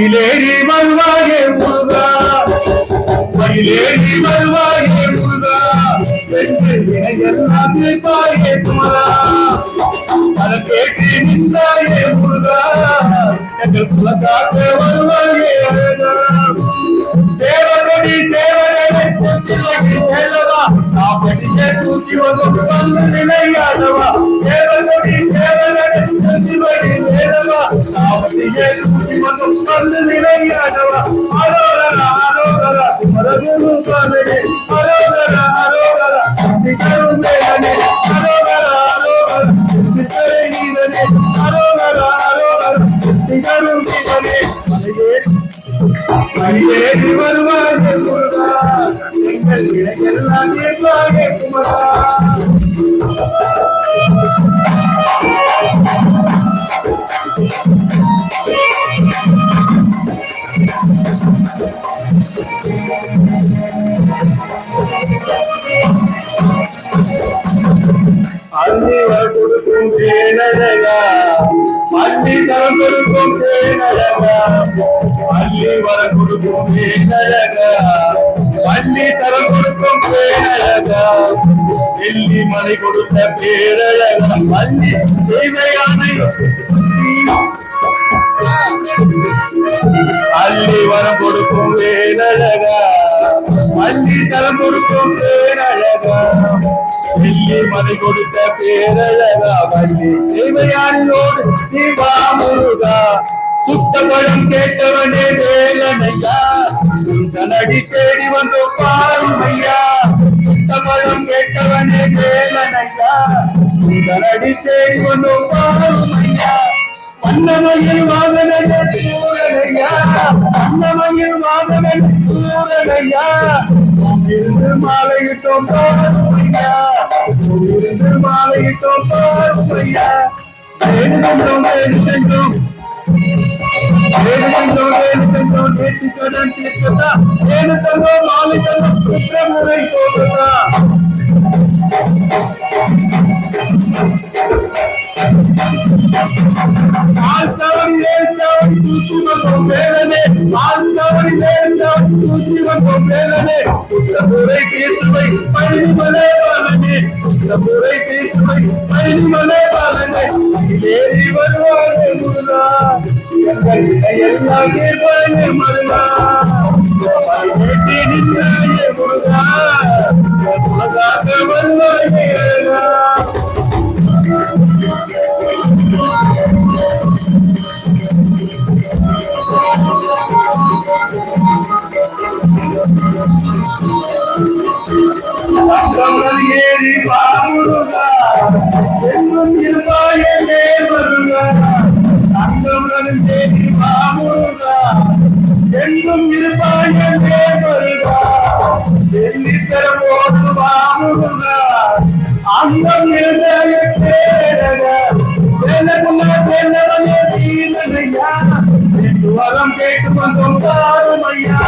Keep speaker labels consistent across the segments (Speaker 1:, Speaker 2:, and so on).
Speaker 1: மயிலேறி வருவாயே முருகா மயிலேறி வருவாயே முருகா எங்கள் வினையெல்லாம் தீர்ப்பாயே குமரா அதை கேட்டு நின்றாயே முருகா எங்கள் குலக்காக்க வருவாயே அழகா சேவகடி சேவகடி பொத்துலகி செல்லவா நாம் படிக்க தூக்கி வந்து மணியேறி வருவாய் முருகா எங்கள் இடையெல்லாம் தீர்ப்பாயே குமரா அன்னிவர் கொடுக்கும் தேனழகா அன்னி சரம் கொடுக்கும் தேனழகா அன்னிவர் கொடுக்கும் தேனழகா அன்னி சரம் கொடுக்கும் தேனழகா வெள்ளி மலை கொடுத்த பேரழகா அன்னி தேவையானை அள்ளி வரம் கொடுக்கும் வேலழகா. அள்ளி சரம் கொடுக்கும் பேரழகா வெள்ளி மலை கொடுத்த பேரழகா. வள்ளி தேவையானியோடு சிவாமுருகா சுத்த பழம் கேட்டவனே வேலனையா. நடி தேடி வந்து பாருமையா சுத்த பழம் கேட்டவனே வேலனையா. நடி தேடி வந்து பாருமையா அன்னமையில் வாகனன் சூரனையா அன்னமையில் வாகனன் சூரனையா இருந்து மாலையிட்டோம் பாருமையா இருந்து மாலையிட்டோம் பாருமையா வேண்டுகின்றோம் வேண்டுகின்றோம். வேண்டுகின்றோம் வேண்டுகின்றோம். நேற்று கடன் தீர்க்கதா மாலை குற்றமுறை போகுதா ஆழ்த்தவன் ஏழ்த்தவன் தூக்கி வந்தோம் வேலனே. ஆழ்த்தவன் ஏழ்த்தவன் தூக்கி வந்தோம் வேலனே. குற்றமுறை தீர்த்துவை பழனிமலை பாலனே. குற்றமுறை தீர்த்துவை பழனிமலை பாலனே. ஏறி வருவாரே முருகா. எங்கள் இடையெல்லாம் கேட்பாயே மருகா. கேட்டி முருகா. வருவாயே ஏறி பாமுருகா எங்கும் இருப்பாயே தேவருகா அக்கமல் ஏறி பாமுருகா எங்கும் இருப்பாயே தேவருகா பாமுருகா அங்கம் வரம் கேட்டு வந்தோம் தாருமையா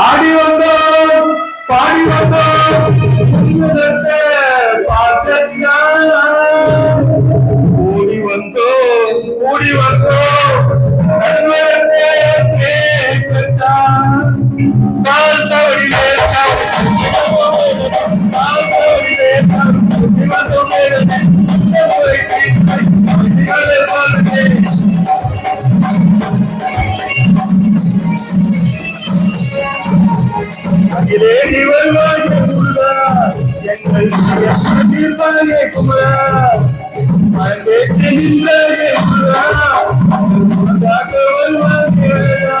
Speaker 1: ஆடி வந்தோம் பாடி வந்தோம் அகிலேறி வருவாய் முருகா எங்கள் தீர்ப்பாயே குமரா மறந்தேற்று நின்றாயே முருகா உனக்காக வருவாய் முருகா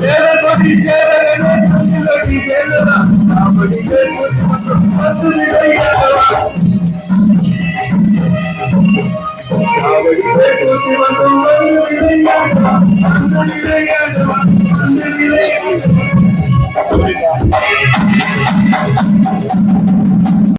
Speaker 1: தேவகோடி தேவகனே கண்ணிலடி தேவரா அப்படி பத்து நிலையாதவா அப்படி